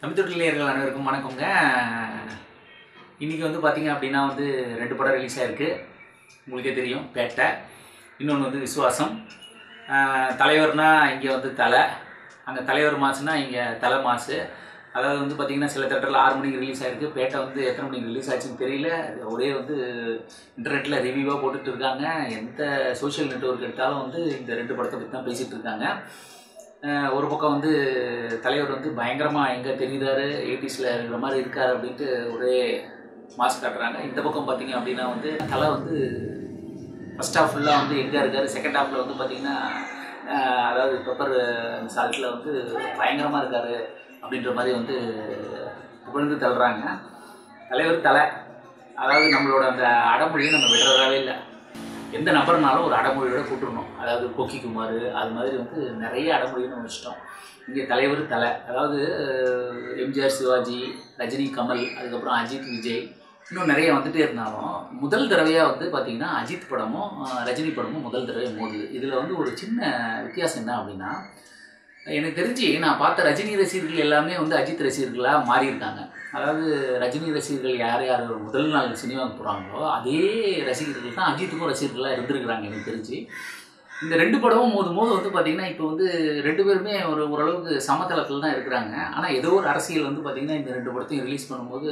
தமிழ்தொட்டிலேயர்கள் அனைவருக்கும் வணக்கங்க. இன்றைக்கி வந்து பார்த்திங்க அப்படின்னா வந்து ரெண்டு படம் ரிலீஸ் ஆகிருக்கு உங்களுக்கே தெரியும் பேட்டை. இன்னொன்று வந்து விசுவாசம். தலைவர்னால் இங்கே வந்து தலை. அங்கே தலைவர் மாசுனா இங்கே தலை மாசு. அதாவது வந்து பார்த்திங்கன்னா சில தேட்டரில் ஆறு மணிக்கு ரிலீஸ் ஆகிருக்கு பேட்டை வந்து எத்தனை மணிக்கு ரிலீஸ் ஆச்சுன்னு தெரியல. ஒரே வந்து இன்டர்நெட்டில் ரிவ்யூவாக போட்டுட்டு இருக்காங்க. எந்த சோஷியல் நெட்வொர்க் எடுத்தாலும் வந்து இந்த ரெண்டு படத்தை பற்றி தான் பேசிகிட்டு இருக்காங்க. ஒரு பக்கம் வந்து தலைவர் வந்து பயங்கரமாக எங்கே தெரியுறாரு எயிட்டிஸில் இருக்கிற மாதிரி இருக்கார் அப்படின்ட்டு ஒரே மாஸ்க் காட்டுறாங்க. இந்த பக்கம் பார்த்தீங்க அப்படின்னா வந்து தலை வந்து ஃபஸ்ட் ஹாஃப் ஃபுல்லாக வந்து எங்கே இருக்கார் செகண்ட் ஹாஃபில் வந்து பார்த்தீங்கன்னா அதாவது பெப்பர் சால்ட்டில் வந்து பயங்கரமாக இருக்கார் அப்படின்ற மாதிரி வந்து புகழ்ந்து தள்ளுறாங்க. தலைவர் தலை அதாவது நம்மளோட அந்த அடமொழியை நம்ம விடுறதாவே இல்லை. எந்த நபர்னாலும் ஒரு அடமொழியோட கூட்டணும் அதாவது கொக்கிக்குமார் குமார் அது மாதிரி வந்து நிறைய அடமொழின்னு வச்சுட்டோம். இங்கே தலைவர் தலை. அதாவது எம்ஜிஆர் சிவாஜி ரஜினி கமல் அதுக்கப்புறம் அஜித் விஜய் இன்னும் நிறைய வந்துகிட்டே இருந்தாலும் முதல் தடவையாக வந்து பார்த்திங்கன்னா அஜித் படமும் ரஜினி படமும் முதல் தடவை மோதுது. இதில் வந்து ஒரு சின்ன வித்தியாசம் என்ன அப்படின்னா எனக்கு தெரிஞ்சு நான் பார்த்த ரஜினி ரசிகர்கள் எல்லாமே வந்து அஜித் ரசிகர்களாக மாறியிருக்காங்க. அதாவது ரஜினி ரசிகர்கள் யார் யார் முதல் நாள் சினிமாவுக்கு போகிறாங்களோ அதே ரசிகர்கள் தான் அஜித்துக்கும் ரசிகர்களாக இருந்திருக்கிறாங்க எனக்கு தெரிஞ்சு. இந்த ரெண்டு படமும் மோதும் போது வந்து பார்த்திங்கன்னா இப்போ வந்து ரெண்டு பேருமே ஒரு ஓரளவுக்கு சமதளத்தில் தான் இருக்கிறாங்க. ஆனால் ஏதோ ஒரு அரசியல் வந்து பார்த்திங்கன்னா இந்த ரெண்டு படத்தையும் ரிலீஸ் பண்ணும்போது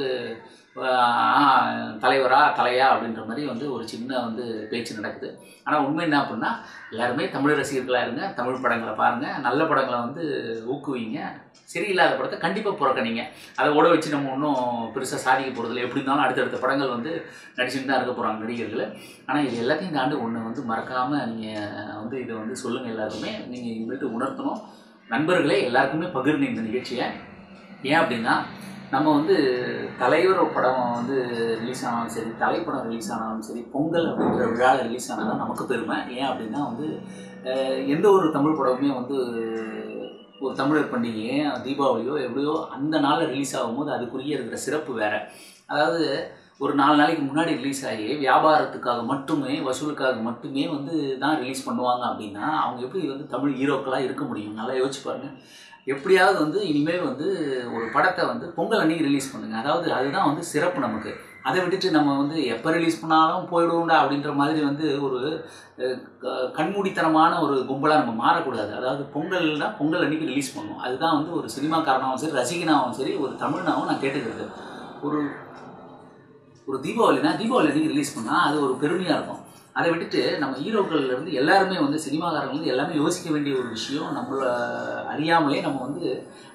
தலைவரா தலையா அப்படின்ற மாதிரி வந்து ஒரு சின்ன வந்து பேச்சு நடக்குது. ஆனால் உண்மை என்ன அப்படின்னா எல்லாருமே தமிழ் ரசிகர்களாக இருங்க தமிழ் படங்களை பாருங்கள் நல்ல படங்களை வந்து ஊக்குவிங்க. சரியில்லாத படத்தை கண்டிப்பாக புறக்கணிங்க. அதை ஓட வச்சு நம்ம ஒன்றும் பெருசாக சாதிக்க போகிறதில்ல எப்படி இருந்தாலும் அடுத்தடுத்த படங்கள் வந்து நடிச்சுட்டு தான் இருக்க போகிறாங்க நடிகர்கள். ஆனால் இது எல்லாத்தையும் தாண்டி ஒன்று வந்து மறக்காமல் நீங்கள் வந்து இதை வந்து சொல்லுங்கள் எல்லாருக்குமே. நீங்கள் இனிமேட்டு உணர்த்தணும். நண்பர்களே எல்லாருக்குமே பகிர்ந்து இந்த நிகழ்ச்சியை. ஏன் அப்படின்னா நம்ம வந்து தலைவர் படம் வந்து ரிலீஸ் ஆனாலும் சரி தலைப்படம் ரிலீஸ் ஆனாலும் சரி பொங்கல் அப்படின்ற விழாவில் ரிலீஸ் ஆனாலும் நமக்கு பெருமை. ஏன் அப்படின்னா வந்து எந்த ஒரு தமிழ் படமுமே வந்து ஒரு தமிழர் பண்டிகையே தீபாவளியோ எப்படியோ அந்த நாளில் ரிலீஸ் ஆகும்போது அதுக்குரிய இருக்கிற சிறப்பு வேறு. அதாவது ஒரு நாலு நாளைக்கு முன்னாடி ரிலீஸ் ஆகி வியாபாரத்துக்காக மட்டுமே வசூலுக்காக மட்டுமே வந்து தான் ரிலீஸ் பண்ணுவாங்க அப்படின்னா அவங்க எப்படி வந்து தமிழ் ஹீரோக்களாக இருக்க முடியும்? நல்லா யோசிச்சு பாருங்கள் எப்படியாவது வந்து இனிமேல் வந்து ஒரு படத்தை வந்து பொங்கல் அன்னைக்கு ரிலீஸ் பண்ணுங்கள் அதாவது அதுதான் வந்து சிறப்பு நமக்கு. அதை விட்டுட்டு நம்ம வந்து எப்போ ரிலீஸ் பண்ணாலும் போயிடுவோம்டா அப்படின்ற மாதிரி வந்து ஒரு க- கண்மூடித்தனமான ஒரு கும்பலாக நம்ம மாறக்கூடாது. அதாவது பொங்கல்னா பொங்கல் அன்னைக்கு ரிலீஸ் பண்ணுவோம். அதுதான் வந்து ஒரு சினிமாக்காரனாகவும் சரி ரசிகனாகவும் சரி ஒரு தமிழ்னாவும் நான் கேட்டுக்கிறது. ஒரு ஒரு தீபாவளினா தீபாவளி அன்னைக்கு ரிலீஸ் பண்ணால் அது ஒரு பெருமையாக இருக்கும். அதை விட்டுட்டு நம்ம ஹீரோக்கள்ல இருந்து எல்லாருமே வந்து சினிமாக்காரங்க வந்து எல்லாமே யோசிக்க வேண்டிய ஒரு விஷயம் நம்மள அறியாமலே நம்ம வந்து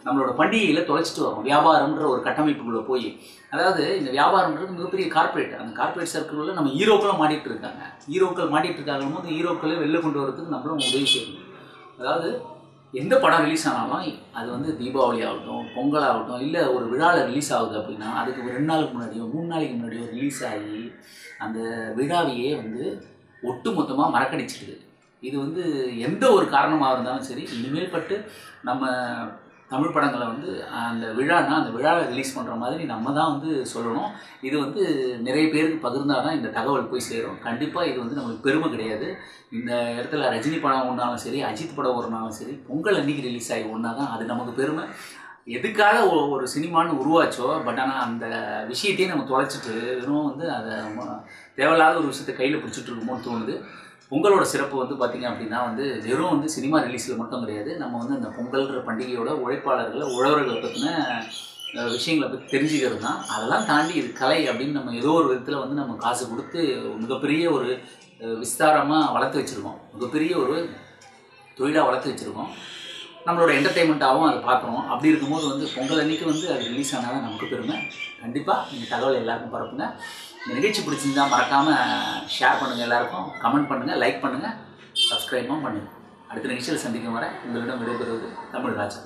நம்மளோட பண்டிகையில் தொலைச்சிட்டு வரோம் வியாபாரம்ன்ற ஒரு கட்டமைப்புக்குள்ளே போய். அதாவது இந்த வியாபாரம்ன்றது மிகப்பெரிய கார்ப்பரேட் அந்த கார்ப்பரேட் சர்க்கிளில் நம்ம ஹீரோக்களும் மாட்டிகிட்டு இருக்காங்க. ஹீரோக்கள் மாட்டிகிட்டு இருக்காங்க போது ஹீரோக்களை வெளில கொண்டு வரதுக்கு நம்மளும் உதவி செய்யணும். அதாவது எந்த படம் ரிலீஸ் ஆனாலும் அது வந்து தீபாவளி ஆகட்டும் பொங்கல் ஆகட்டும் இல்லை ஒரு விழாவில் ரிலீஸ் ஆகுது அப்படின்னா அதுக்கு ஒரு ரெண்டு நாளுக்கு முன்னாடியோ மூணு நாளைக்கு முன்னாடியோ ரிலீஸ் ஆகி அந்த விழாவையே வந்து ஒட்டு மொத்தமாக மறக்கடிச்சிடுது. இது வந்து எந்த ஒரு காரணமாக இருந்தாலும் சரி இனிமேல் பட்டு நம்ம தமிழ் படங்களை வந்து அந்த விழானா அந்த விழாவை ரிலீஸ் பண்ணுற மாதிரி நம்ம தான் வந்து சொல்லணும். இது வந்து நிறைய பேருக்கு பகிர்ந்தால் தான் இந்த தகவல் போய் சேரும். கண்டிப்பாக இது வந்து நம்மளுக்கு பெருமை கிடையாது. இந்த இடத்துல ரஜினி படம் ஒன்றாலும் சரி அஜித் படம் ஒன்றாலும் சரி பொங்கல் அன்னைக்கு ரிலீஸ் ஆகி ஒன்றா தான் அது நமக்கு பெருமை. எதுக்காக ஒரு சினிமான்னு உருவாச்சோ பட் ஆனால் அந்த விஷயத்தையே நம்ம தொலைச்சிட்டு வெறும் வந்து அதை தேவையில்லாத ஒரு விஷயத்தை கையில் பிடிச்சிட்டு இருக்குமோன்னு தோணுது. பொங்கலோட சிறப்பு வந்து பார்த்திங்க அப்படின்னா வந்து வெறும் வந்து சினிமா ரிலீஸில் மட்டும் கிடையாது. நம்ம வந்து அந்த பொங்கல்ன்ற பண்டிகையோட உழைப்பாளர்களை உழவர்களை பற்றின விஷயங்களை பற்றி தெரிஞ்சுக்கிறது தான். அதெல்லாம் தாண்டி இது கலை அப்படின்னு நம்ம ஏதோ ஒரு விதத்தில் வந்து நம்ம காசு கொடுத்து மிகப்பெரிய ஒரு விஸ்தாரமாக வளர்த்து வச்சுருக்கோம். மிகப்பெரிய ஒரு தொழிலாக வளர்த்து வச்சுருக்கோம். நம்மளோட என்டர்டெயின்மெண்ட்டாகவும் அதை பார்க்குறோம். அப்படி இருக்கும்போது வந்து பொங்கல் அன்னைக்கு வந்து அது ரிலீஸ் ஆனால் தான் நமக்கு பெருமை. கண்டிப்பாக இந்த தகவல் எல்லாருக்கும் பரப்புங்க. இந்த நிகழ்ச்சி பிடிச்சிருந்தா மறக்காமல் ஷேர் பண்ணுங்கள் எல்லாருக்கும் கமெண்ட் பண்ணுங்கள் லைக் பண்ணுங்கள் சப்ஸ்கிரைபும் பண்ணுங்கள் அடுத்த நிகழ்ச்சியில் சந்திக்கும் வரை உங்களிடம் விடைபெறுவது தமிழ் ராஜா.